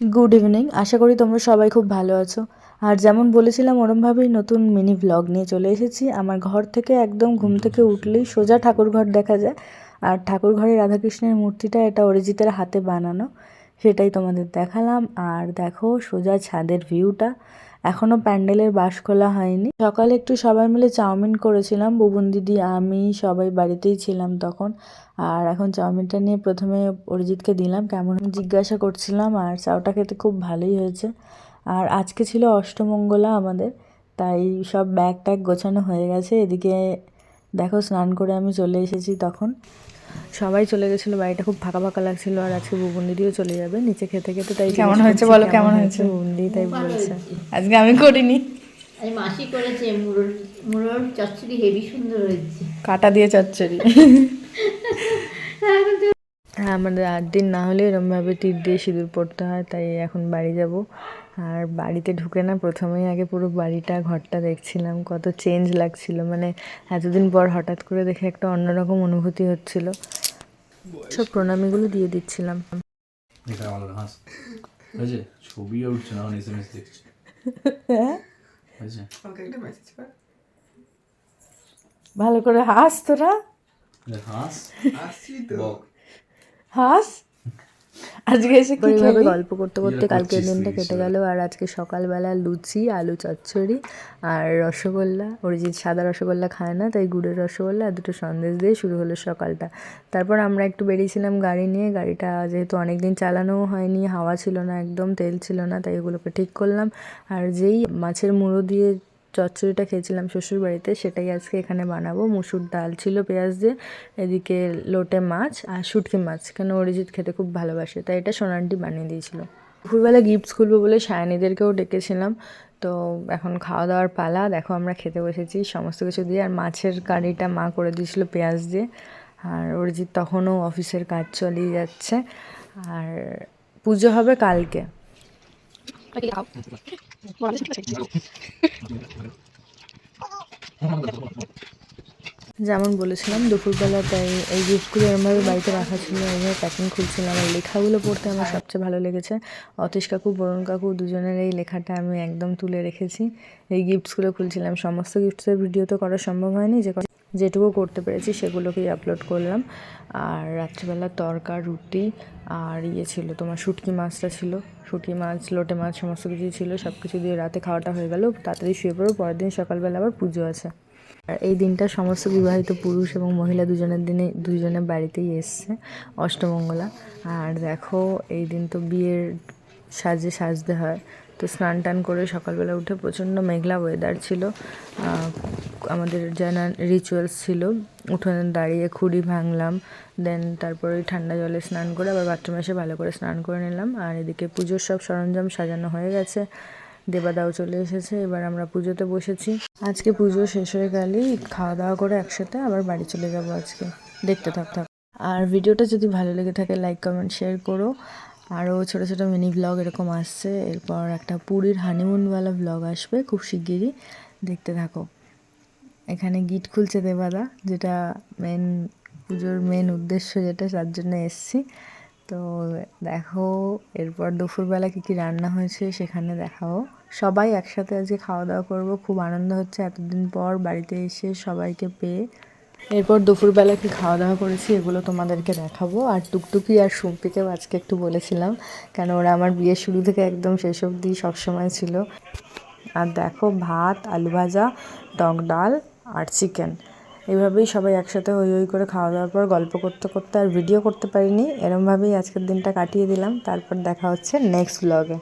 Good evening আশা করি তোমরা সবাই খুব ভালো আছো। আর যেমন বলেছিলাম ওরমভাবেই নতুন মিনি ভ্লগ নিয়ে চলে এসেছি। আমার ঘর থেকে একদম ঘুম থেকে উঠলেই সোজা ঠাকুরঘর দেখা যায়। আর ঠাকুরঘরে রাধাকৃষ্ণের মূর্তিটা এটা অরিজিতের হাতে বানানো। সেটাই তোমাদের দেখালাম। আর দেখো সোজা ছাদের ভিউটা এখনও প্যান্ডেলের বাস খোলা হয়নি। সকালে একটু সবাই মিলে চাউমিন করেছিলাম। বুবুন দিদি, আমি সবাই বাড়িতেই ছিলাম তখন। আর এখন চাউমিনটা নিয়ে প্রথমে অরিজিৎকে দিলাম। কেমন জিজ্ঞাসা করছিলাম, আর চাউটা খেতে খুব ভালোই হয়েছে। আর আজকে ছিল অষ্টমঙ্গলা আমাদের, তাই সব ব্যাগ ট্যাগ গোছানো হয়ে গেছে। এদিকে দেখো স্নান করে আমি চলে এসেছি তখন। সবাই চলে গেছিল বাড়িটা খুব ফাঁকা ফাঁকা লাগছিল আর আজকে বুবুন দিদিও চলে যাবে নিচে খেতে খেতে তাই কেমন হয়েছে বলো, কেমন হয়েছে? বুবুন দিদি তাই বলছে। আজকে আমি করিনি। আজ মাসি করেছে মুড়োর মুড়োর চচ্চড়ি হেভি সুন্দর হয়েছে। কাটা দিয়ে চচ্চড়ি। হ্যাঁ আমাদের আট দিন না হলে এরমভাবে তীর দিয়ে সিঁদুর পড়তে হয় তাই এখন বাড়ি যাব। আর বাড়িতে ঢুকে না প্রথমেই আগে পুরো বাড়িটা ঘরটা দেখছিলাম কত চেঞ্জ লাগছিল। মানে এতদিন পর হঠাৎ করে দেখে একটা অন্যরকম অনুভূতি হচ্ছিল। সব প্রণামীগুলো দিয়ে দিচ্ছিলাম। এটা আমার হাস। বুঝে ছবি উঠছে না এস এম এস দেখছি হয়েছে ভালো করে হাস তোরা। হাস? হাস তো। হাস? আজকে এসে কি এইভাবে গল্প করতে করতে কালকের দিনটা কেটে। গেল আর আজকে সকালবেলা লুচি আলু চচ্চড়ি আর রসগোল্লা। অরিজিৎ সাদা রসগোল্লা খায় না তাই গুড়ের রসগোল্লা আর দুটো সন্দেশ দিয়ে শুরু হলো সকালটা। তারপর আমরা একটু বেরিয়েছিলাম গাড়ি নিয়ে। গাড়িটা যেহেতু অনেক দিন চালানোও হয়নি হাওয়া ছিল না একদম তেল ছিল না তাই ওগুলোকে ঠিক করলাম। আর যেই মাছের মুড়ো দিয়ে চচ্চড়িটা খেয়েছিলাম শ্বশুর বাড়িতে সেটাই আজকে এখানে বানাবো। মুসুর ডাল ছিল পেঁয়াজ দিয়ে, এদিকে লোটে মাছ আর শুটকি মাছ, কেন অরিজিৎ খেতে খুব ভালোবাসে, তাই এটা সোনান্টি বানিয়ে দিয়েছিল। দুপুরবেলা গিফটস খুলবো বলে সায়নীদেরকেও ডেকেছিলাম, তো এখন খাওয়া দাওয়ার পালা, দেখো আমরা খেতে বসেছি সমস্ত কিছু দিয়ে, আর মাছের কারিটা মা করে দিয়েছিল পেঁয়াজ দিয়ে, আর অরিজিৎ তখনও অফিসের কাজ চালিয়ে যাচ্ছে, আর পুজো হবে কালকে। যেমন বলেছিলাম, দুপুরবেলা তাই এই গিফটগুলো এরমভাবে বাড়িতে রাখা ছিল, এইভাবে প্যাকিং খুলছিলাম। আর লেখাগুলো পড়তে আমার সবচেয়ে ভালো লেগেছে। অতীশ কাকু, বরুণ কাকু দুজনের এই লেখাটা আমি একদম তুলে রেখেছি। এই গিফটসগুলো খুলছিলাম। সমস্ত গিফটসের ভিডিও তো করা সম্ভব হয়নি, যে যেটুকু করতে পেরেছি সেগুলোকেই আপলোড করলাম। আর রাত্রিবেলা তরকা, রুটি আর ইয়ে ছিল, তোমার শুটকি মাছটা ছিল। শুটকি মাছ, লোটে মাছ, সমস্ত কিছুই ছিল। সব কিছু দিয়ে রাতে খাওয়াটা হয়ে গেল। তাড়াতাড়ি শুয়ে পড়ো, পরের দিন সকালবেলা আবার পুজো আছে। আর এই দিনটা সমস্ত বিবাহিত পুরুষ এবং মহিলা দুজনের দিনে, দুজনের বাড়িতেই এসছে অষ্টমঙ্গলা। আর দেখো, এই দিন তো বিয়ের সাজে সাজতে হয়। তো স্নান টান করে সকালবেলা উঠে প্রচণ্ড মেঘলা ওয়েদার ছিল। আমাদের জানা রিচুয়ালস ছিল। উঠোনে দাঁড়িয়ে খুঁড়ি ভাঙলাম দেন তারপরে ঠান্ডা জলে স্নান করে আবার বাথরুমে এসে ভালো করে স্নান করে নিলাম। আর এদিকে পুজোর সব সরঞ্জাম সাজানো হয়ে গেছে। দেবাদাও চলে এসেছে, এবার আমরা পুজোতে বসেছি। আজকে পুজো শেষ হয়ে গেলেই খাওয়া দাওয়া করে একসাথে আবার বাড়ি চলে যাব আজকে। দেখতে থাক থাক। আর ভিডিওটা যদি ভালো লেগে থাকে লাইক কমেন্ট শেয়ার করো। আরও ছোটো ছোটো মিনি ব্লগ এরকম আসছে। এরপর একটা পুরীর হানিমুনওয়ালা ব্লগ আসবে, খুব শিগগিরই দেখতে থাকো। এখানে গিট খুলছে দেবাদা, যেটা মেন পুজোর মেন উদ্দেশ্য যেটা, তার জন্য এসছি। তো দেখো, এরপর দুপুরবেলা কী কী রান্না হয়েছে সেখানে দেখাও। সবাই একসাথে আজকে খাওয়া দাওয়া করব, খুব আনন্দ হচ্ছে। এতদিন পর বাড়িতে এসে সবাইকে পেয়ে এরপর দুপুরবেলা কি খাওয়া দাওয়া করেছি, এগুলো তোমাদেরকে দেখাবো। আর টুকটুকি আর সুম্পিকেও আজকে একটু বলেছিলাম, কেন ওরা আমার বিয়ের শুরু থেকে একদম শেষ অবধি সবসময় ছিল। আর দেখো, ভাত, আলু ভাজা, টক ডাল আর চিকেন। এইভাবেই সবাই একসাথে হই হই করে খাওয়া দাওয়ার পর গল্প করতে করতে আর ভিডিও করতে পারিনি। এরমভাবেই আজকের দিনটা কাটিয়ে দিলাম। তারপর দেখা হচ্ছে নেক্সট ব্লগে